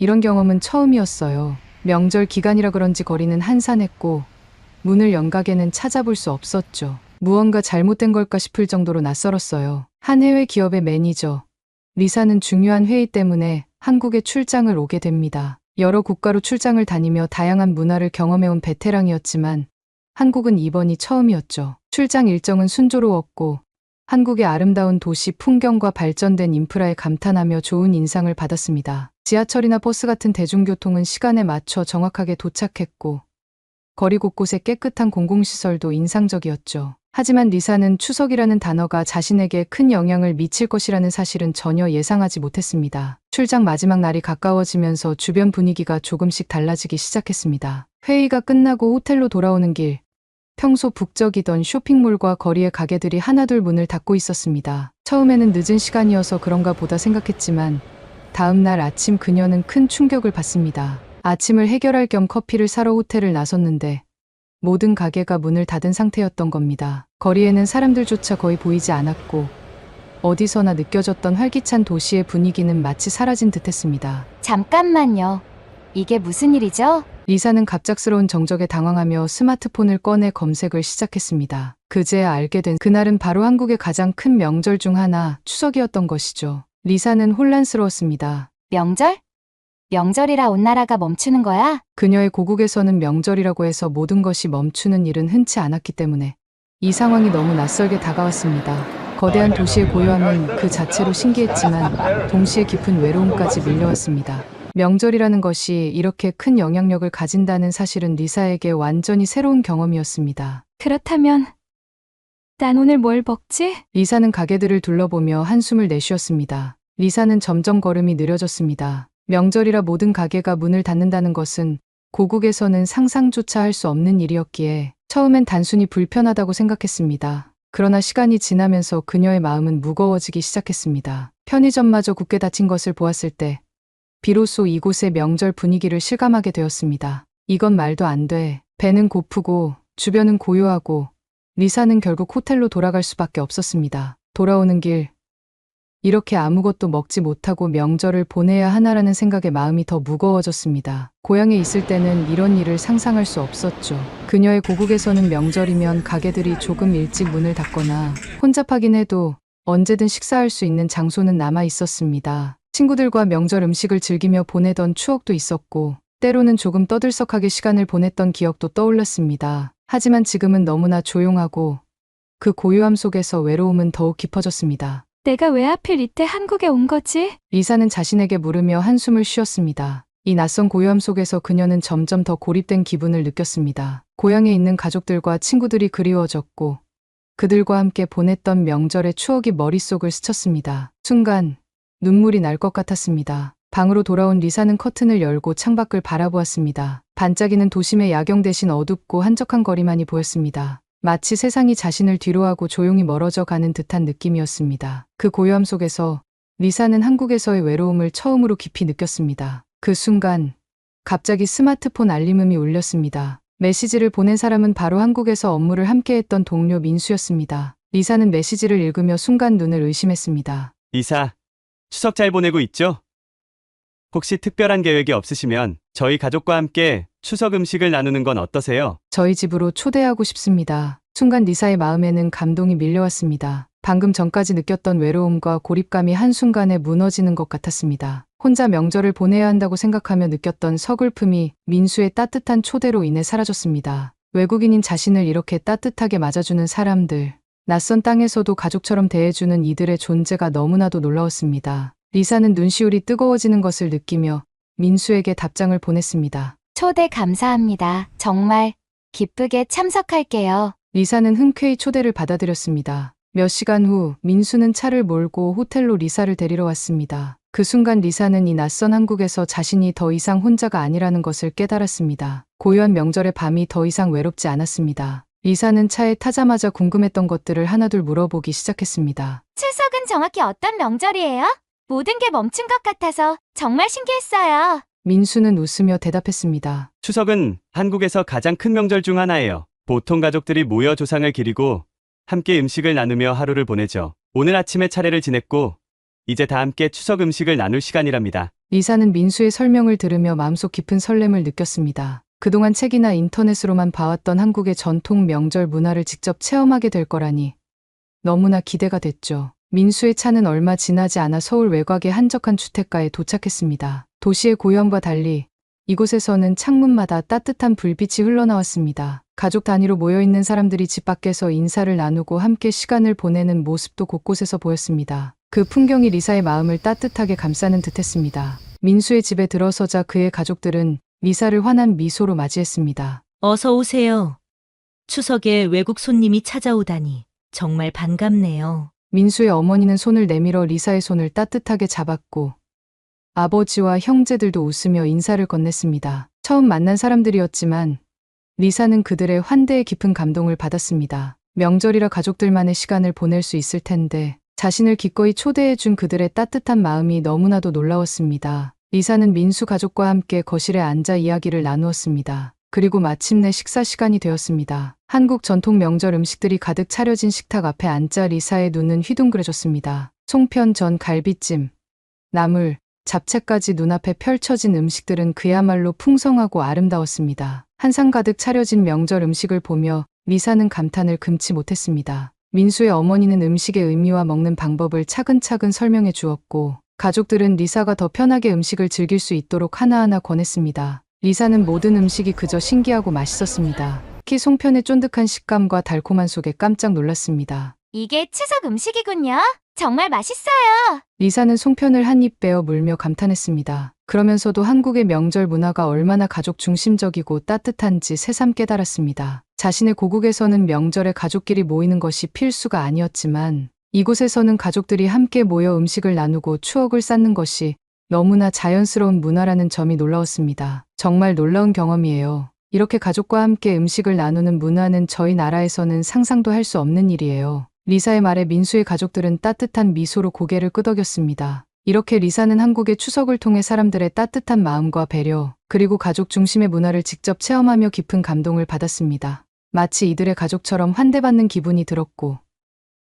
이런 경험은 처음이었어요. 명절 기간이라 그런지 거리는 한산했고 문을 연 가게는 찾아볼 수 없었죠. 무언가 잘못된 걸까 싶을 정도로 낯설었어요. 한 해외 기업의 매니저. 리사는 중요한 회의 때문에 한국에 출장을 오게 됩니다. 여러 국가로 출장을 다니며 다양한 문화를 경험해온 베테랑이었지만 한국은 이번이 처음이었죠. 출장 일정은 순조로웠고 한국의 아름다운 도시 풍경과 발전된 인프라에 감탄하며 좋은 인상을 받았습니다. 지하철이나 버스 같은 대중교통은 시간에 맞춰 정확하게 도착했고 거리 곳곳에 깨끗한 공공시설도 인상적이었죠. 하지만 리사는 추석이라는 단어가 자신에게 큰 영향을 미칠 것이라는 사실은 전혀 예상하지 못했습니다. 출장 마지막 날이 가까워지면서 주변 분위기가 조금씩 달라지기 시작했습니다. 회의가 끝나고 호텔로 돌아오는 길, 평소 북적이던 쇼핑몰과 거리의 가게들이 하나둘 문을 닫고 있었습니다. 처음에는 늦은 시간이어서 그런가 보다 생각했지만 다음 날 아침 그녀는 큰 충격을 받습니다. 아침을 해결할 겸 커피를 사러 호텔을 나섰는데 모든 가게가 문을 닫은 상태였던 겁니다. 거리에는 사람들조차 거의 보이지 않았고 어디서나 느껴졌던 활기찬 도시의 분위기는 마치 사라진 듯했습니다. 잠깐만요. 이게 무슨 일이죠? 리사는 갑작스러운 정적에 당황하며 스마트폰을 꺼내 검색을 시작했습니다. 그제야 알게 된 그날은 바로 한국의 가장 큰 명절 중 하나 추석이었던 것이죠. 리사는 혼란스러웠습니다. 명절? 명절이라 온 나라가 멈추는 거야? 그녀의 고국에서는 명절이라고 해서 모든 것이 멈추는 일은 흔치 않았기 때문에 이 상황이 너무 낯설게 다가왔습니다. 거대한 도시의 고요함은 그 자체로 신기했지만 동시에 깊은 외로움까지 밀려왔습니다. 명절이라는 것이 이렇게 큰 영향력을 가진다는 사실은 리사에게 완전히 새로운 경험이었습니다. 그렇다면 난 오늘 뭘 먹지? 리사는 가게들을 둘러보며 한숨을 내쉬었습니다. 리사는 점점 걸음이 느려졌습니다. 명절이라 모든 가게가 문을 닫는다는 것은 고국에서는 상상조차 할 수 없는 일이었기에 처음엔 단순히 불편하다고 생각했습니다. 그러나 시간이 지나면서 그녀의 마음은 무거워지기 시작했습니다. 편의점마저 굳게 닫힌 것을 보았을 때 비로소 이곳의 명절 분위기를 실감하게 되었습니다. 이건 말도 안 돼. 배는 고프고 주변은 고요하고 리사는 결국 호텔로 돌아갈 수밖에 없었습니다. 돌아오는 길 이렇게 아무것도 먹지 못하고 명절을 보내야 하나라는 생각에 마음이 더 무거워졌습니다. 고향에 있을 때는 이런 일을 상상할 수 없었죠. 그녀의 고국에서는 명절이면 가게들이 조금 일찍 문을 닫거나 혼잡하긴 해도 언제든 식사할 수 있는 장소는 남아 있었습니다. 친구들과 명절 음식을 즐기며 보내던 추억도 있었고 때로는 조금 떠들썩하게 시간을 보냈던 기억도 떠올랐습니다. 하지만 지금은 너무나 조용하고 그 고요함 속에서 외로움은 더욱 깊어졌습니다. 내가 왜 하필 이때 한국에 온 거지? 리사는 자신에게 물으며 한숨을 쉬었습니다. 이 낯선 고요함 속에서 그녀는 점점 더 고립된 기분을 느꼈습니다. 고향에 있는 가족들과 친구들이 그리워졌고 그들과 함께 보냈던 명절의 추억이 머릿속을 스쳤습니다. 순간 눈물이 날 것 같았습니다. 방으로 돌아온 리사는 커튼을 열고 창밖을 바라보았습니다. 반짝이는 도심의 야경 대신 어둡고 한적한 거리만이 보였습니다. 마치 세상이 자신을 뒤로하고 조용히 멀어져 가는 듯한 느낌이었습니다. 그 고요함 속에서 리사는 한국에서의 외로움을 처음으로 깊이 느꼈습니다. 그 순간 갑자기 스마트폰 알림음이 울렸습니다. 메시지를 보낸 사람은 바로 한국에서 업무를 함께했던 동료 민수였습니다. 리사는 메시지를 읽으며 순간 눈을 의심했습니다. 이사, 추석 잘 보내고 있죠? 혹시 특별한 계획이 없으시면 저희 가족과 함께 추석 음식을 나누는 건 어떠세요? 저희 집으로 초대하고 싶습니다. 순간 리사의 마음에는 감동이 밀려왔습니다. 방금 전까지 느꼈던 외로움과 고립감이 한순간에 무너지는 것 같았습니다. 혼자 명절을 보내야 한다고 생각하며 느꼈던 서글픔이 민수의 따뜻한 초대로 인해 사라졌습니다. 외국인인 자신을 이렇게 따뜻하게 맞아주는 사람들, 낯선 땅에서도 가족처럼 대해주는 이들의 존재가 너무나도 놀라웠습니다. 리사는 눈시울이 뜨거워지는 것을 느끼며 민수에게 답장을 보냈습니다. 초대 감사합니다. 정말 기쁘게 참석할게요. 리사는 흔쾌히 초대를 받아들였습니다. 몇 시간 후 민수는 차를 몰고 호텔로 리사를 데리러 왔습니다. 그 순간 리사는 이 낯선 한국에서 자신이 더 이상 혼자가 아니라는 것을 깨달았습니다. 고요한 명절의 밤이 더 이상 외롭지 않았습니다. 리사는 차에 타자마자 궁금했던 것들을 하나둘 물어보기 시작했습니다. 추석은 정확히 어떤 명절이에요? 모든 게 멈춘 것 같아서 정말 신기했어요. 민수는 웃으며 대답했습니다. 추석은 한국에서 가장 큰 명절 중 하나예요. 보통 가족들이 모여 조상을 기리고 함께 음식을 나누며 하루를 보내죠. 오늘 아침에 차례를 지냈고 이제 다 함께 추석 음식을 나눌 시간이랍니다. 리사는 민수의 설명을 들으며 마음속 깊은 설렘을 느꼈습니다. 그동안 책이나 인터넷으로만 봐왔던 한국의 전통 명절 문화를 직접 체험하게 될 거라니 너무나 기대가 됐죠. 민수의 차는 얼마 지나지 않아 서울 외곽의 한적한 주택가에 도착했습니다. 도시의 고요함과 달리 이곳에서는 창문마다 따뜻한 불빛이 흘러나왔습니다. 가족 단위로 모여있는 사람들이 집 밖에서 인사를 나누고 함께 시간을 보내는 모습도 곳곳에서 보였습니다. 그 풍경이 리사의 마음을 따뜻하게 감싸는 듯했습니다. 민수의 집에 들어서자 그의 가족들은 리사를 환한 미소로 맞이했습니다. 어서 오세요. 추석에 외국 손님이 찾아오다니 정말 반갑네요. 민수의 어머니는 손을 내밀어 리사의 손을 따뜻하게 잡았고 아버지와 형제들도 웃으며 인사를 건넸습니다. 처음 만난 사람들이었지만 리사는 그들의 환대에 깊은 감동을 받았습니다. 명절이라 가족들만의 시간을 보낼 수 있을 텐데 자신을 기꺼이 초대해 준 그들의 따뜻한 마음이 너무나도 놀라웠습니다. 리사는 민수 가족과 함께 거실에 앉아 이야기를 나누었습니다. 그리고 마침내 식사 시간이 되었습니다. 한국 전통 명절 음식들이 가득 차려진 식탁 앞에 앉자 리사의 눈은 휘둥그레졌습니다. 송편, 전, 갈비찜, 나물, 잡채까지 눈앞에 펼쳐진 음식들은 그야말로 풍성하고 아름다웠습니다. 한상 가득 차려진 명절 음식을 보며 리사는 감탄을 금치 못했습니다. 민수의 어머니는 음식의 의미와 먹는 방법을 차근차근 설명해 주었고, 가족들은 리사가 더 편하게 음식을 즐길 수 있도록 하나하나 권했습니다. 리사는 모든 음식이 그저 신기하고 맛있었습니다. 특히 송편의 쫀득한 식감과 달콤한 속에 깜짝 놀랐습니다. 이게 추석 음식이군요. 정말 맛있어요. 리사는 송편을 한입 빼어 물며 감탄했습니다. 그러면서도 한국의 명절 문화가 얼마나 가족 중심적이고 따뜻한지 새삼 깨달았습니다. 자신의 고국에서는 명절에 가족끼리 모이는 것이 필수가 아니었지만 이곳에서는 가족들이 함께 모여 음식을 나누고 추억을 쌓는 것이 너무나 자연스러운 문화라는 점이 놀라웠습니다. 정말 놀라운 경험이에요. 이렇게 가족과 함께 음식을 나누는 문화는 저희 나라에서는 상상도 할 수 없는 일이에요. 리사의 말에 민수의 가족들은 따뜻한 미소로 고개를 끄덕였습니다. 이렇게 리사는 한국의 추석을 통해 사람들의 따뜻한 마음과 배려, 그리고 가족 중심의 문화를 직접 체험하며 깊은 감동을 받았습니다. 마치 이들의 가족처럼 환대받는 기분이 들었고,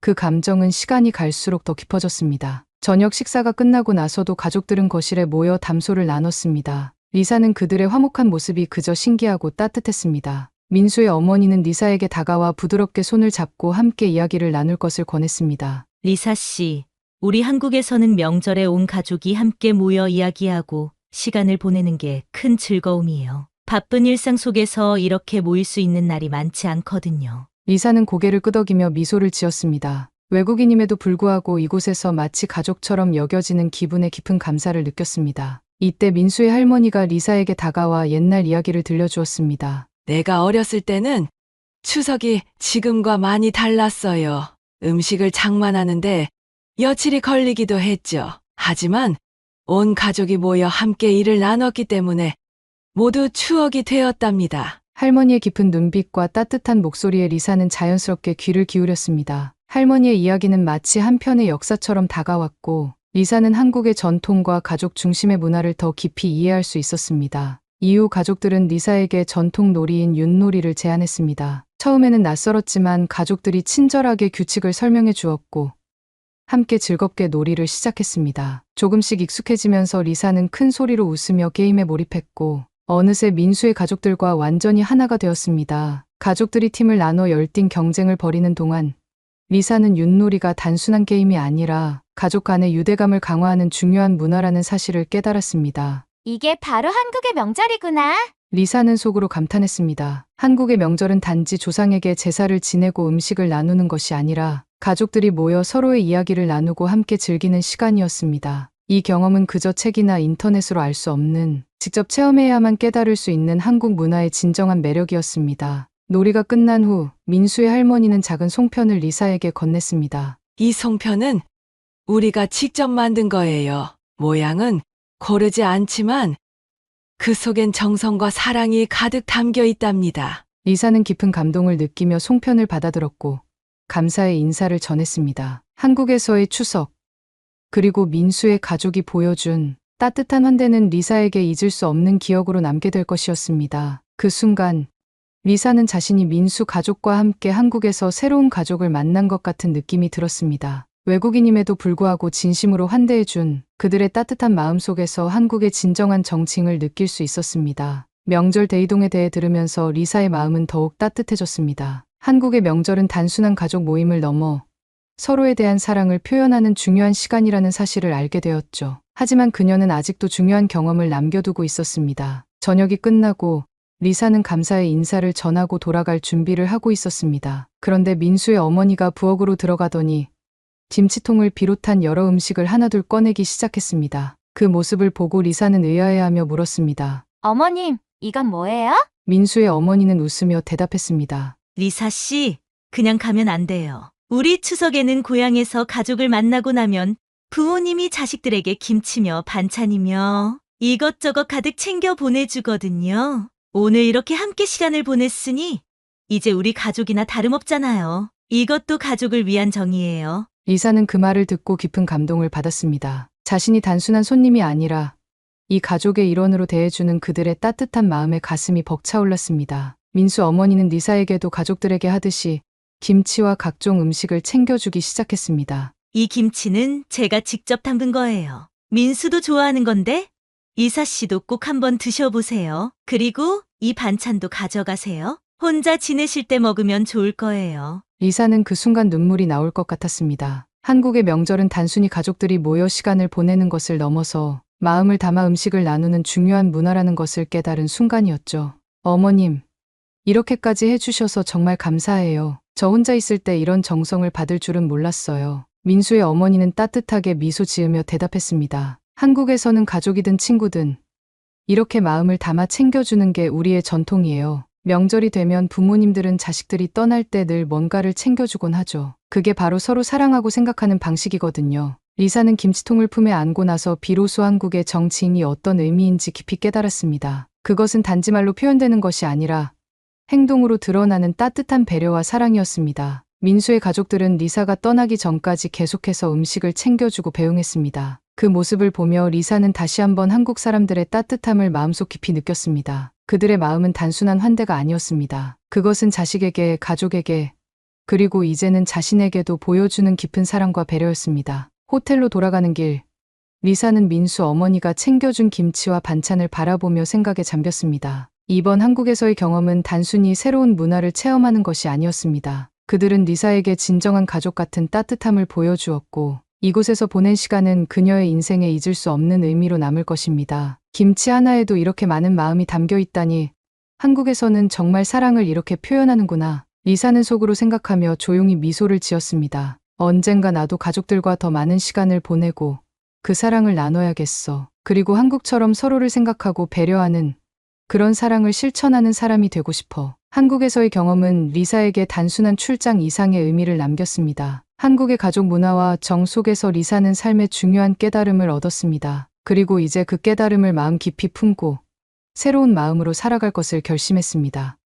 그 감정은 시간이 갈수록 더 깊어졌습니다. 저녁 식사가 끝나고 나서도 가족들은 거실에 모여 담소를 나눴습니다. 리사는 그들의 화목한 모습이 그저 신기하고 따뜻했습니다. 민수의 어머니는 리사에게 다가와 부드럽게 손을 잡고 함께 이야기를 나눌 것을 권했습니다. 리사 씨, 우리 한국에서는 명절에 온 가족이 함께 모여 이야기하고 시간을 보내는 게 큰 즐거움이에요. 바쁜 일상 속에서 이렇게 모일 수 있는 날이 많지 않거든요. 리사는 고개를 끄덕이며 미소를 지었습니다. 외국인임에도 불구하고 이곳에서 마치 가족처럼 여겨지는 기분에 깊은 감사를 느꼈습니다. 이때 민수의 할머니가 리사에게 다가와 옛날 이야기를 들려주었습니다. 내가 어렸을 때는 추석이 지금과 많이 달랐어요. 음식을 장만하는데 며칠이 걸리기도 했죠. 하지만 온 가족이 모여 함께 일을 나눴기 때문에 모두 추억이 되었답니다. 할머니의 깊은 눈빛과 따뜻한 목소리에 리사는 자연스럽게 귀를 기울였습니다. 할머니의 이야기는 마치 한 편의 역사처럼 다가왔고, 리사는 한국의 전통과 가족 중심의 문화를 더 깊이 이해할 수 있었습니다. 이후 가족들은 리사에게 전통 놀이인 윷놀이를 제안했습니다. 처음에는 낯설었지만 가족들이 친절하게 규칙을 설명해 주었고, 함께 즐겁게 놀이를 시작했습니다. 조금씩 익숙해지면서 리사는 큰 소리로 웃으며 게임에 몰입했고, 어느새 민수의 가족들과 완전히 하나가 되었습니다. 가족들이 팀을 나눠 열띤 경쟁을 벌이는 동안 리사는 윷놀이가 단순한 게임이 아니라 가족 간의 유대감을 강화하는 중요한 문화라는 사실을 깨달았습니다. 이게 바로 한국의 명절이구나. 리사는 속으로 감탄했습니다. 한국의 명절은 단지 조상에게 제사를 지내고 음식을 나누는 것이 아니라 가족들이 모여 서로의 이야기를 나누고 함께 즐기는 시간이었습니다. 이 경험은 그저 책이나 인터넷으로 알 수 없는 직접 체험해야만 깨달을 수 있는 한국 문화의 진정한 매력이었습니다. 놀이가 끝난 후 민수의 할머니는 작은 송편을 리사에게 건넸습니다. 이 송편은 우리가 직접 만든 거예요. 모양은 고르지 않지만 그 속엔 정성과 사랑이 가득 담겨 있답니다. 리사는 깊은 감동을 느끼며 송편을 받아들었고 감사의 인사를 전했습니다. 한국에서의 추석 그리고 민수의 가족이 보여준 따뜻한 환대는 리사에게 잊을 수 없는 기억으로 남게 될 것이었습니다. 그 순간 리사는 자신이 민수 가족과 함께 한국에서 새로운 가족을 만난 것 같은 느낌이 들었습니다. 외국인임에도 불구하고 진심으로 환대해준 그들의 따뜻한 마음 속에서 한국의 진정한 정칭을 느낄 수 있었습니다. 명절 대이동에 대해 들으면서 리사의 마음은 더욱 따뜻해졌습니다. 한국의 명절은 단순한 가족 모임을 넘어 서로에 대한 사랑을 표현하는 중요한 시간이라는 사실을 알게 되었죠. 하지만 그녀는 아직도 중요한 경험을 남겨두고 있었습니다. 저녁이 끝나고 리사는 감사의 인사를 전하고 돌아갈 준비를 하고 있었습니다. 그런데 민수의 어머니가 부엌으로 들어가더니 김치통을 비롯한 여러 음식을 하나둘 꺼내기 시작했습니다. 그 모습을 보고 리사는 의아해하며 물었습니다. 어머님, 이건 뭐예요? 민수의 어머니는 웃으며 대답했습니다. 리사 씨, 그냥 가면 안 돼요. 우리 추석에는 고향에서 가족을 만나고 나면 부모님이 자식들에게 김치며 반찬이며 이것저것 가득 챙겨 보내주거든요. 오늘 이렇게 함께 시간을 보냈으니 이제 우리 가족이나 다름없잖아요. 이것도 가족을 위한 정이에요. 리사는 그 말을 듣고 깊은 감동을 받았습니다. 자신이 단순한 손님이 아니라 이 가족의 일원으로 대해주는 그들의 따뜻한 마음에 가슴이 벅차올랐습니다. 민수 어머니는 리사에게도 가족들에게 하듯이 김치와 각종 음식을 챙겨주기 시작했습니다. 이 김치는 제가 직접 담근 거예요. 민수도 좋아하는 건데 이사 씨도 꼭 한번 드셔보세요. 그리고 이 반찬도 가져가세요. 혼자 지내실 때 먹으면 좋을 거예요. 리사는 그 순간 눈물이 나올 것 같았습니다. 한국의 명절은 단순히 가족들이 모여 시간을 보내는 것을 넘어서 마음을 담아 음식을 나누는 중요한 문화라는 것을 깨달은 순간이었죠. 어머님, 이렇게까지 해주셔서 정말 감사해요. 저 혼자 있을 때 이런 정성을 받을 줄은 몰랐어요. 민수의 어머니는 따뜻하게 미소 지으며 대답했습니다. 한국에서는 가족이든 친구든 이렇게 마음을 담아 챙겨주는 게 우리의 전통이에요. 명절이 되면 부모님들은 자식들이 떠날 때 늘 뭔가를 챙겨주곤 하죠. 그게 바로 서로 사랑하고 생각하는 방식이거든요. 리사는 김치통을 품에 안고 나서 비로소 한국의 정치인이 어떤 의미인지 깊이 깨달았습니다. 그것은 단지 말로 표현되는 것이 아니라 행동으로 드러나는 따뜻한 배려와 사랑이었습니다. 민수의 가족들은 리사가 떠나기 전까지 계속해서 음식을 챙겨주고 배웅했습니다. 그 모습을 보며 리사는 다시 한번 한국 사람들의 따뜻함을 마음속 깊이 느꼈습니다. 그들의 마음은 단순한 환대가 아니었습니다. 그것은 자식에게, 가족에게, 그리고 이제는 자신에게도 보여주는 깊은 사랑과 배려였습니다. 호텔로 돌아가는 길, 리사는 민수 어머니가 챙겨준 김치와 반찬을 바라보며 생각에 잠겼습니다. 이번 한국에서의 경험은 단순히 새로운 문화를 체험하는 것이 아니었습니다. 그들은 리사에게 진정한 가족 같은 따뜻함을 보여주었고, 이곳에서 보낸 시간은 그녀의 인생에 잊을 수 없는 의미로 남을 것입니다. 김치 하나에도 이렇게 많은 마음이 담겨 있다니, 한국에서는 정말 사랑을 이렇게 표현하는구나. 리사는 속으로 생각하며 조용히 미소를 지었습니다. 언젠가 나도 가족들과 더 많은 시간을 보내고 그 사랑을 나눠야겠어. 그리고 한국처럼 서로를 생각하고 배려하는 그런 사랑을 실천하는 사람이 되고 싶어. 한국에서의 경험은 리사에게 단순한 출장 이상의 의미를 남겼습니다. 한국의 가족 문화와 정 속에서 리사는 삶의 중요한 깨달음을 얻었습니다. 그리고 이제 그 깨달음을 마음 깊이 품고 새로운 마음으로 살아갈 것을 결심했습니다.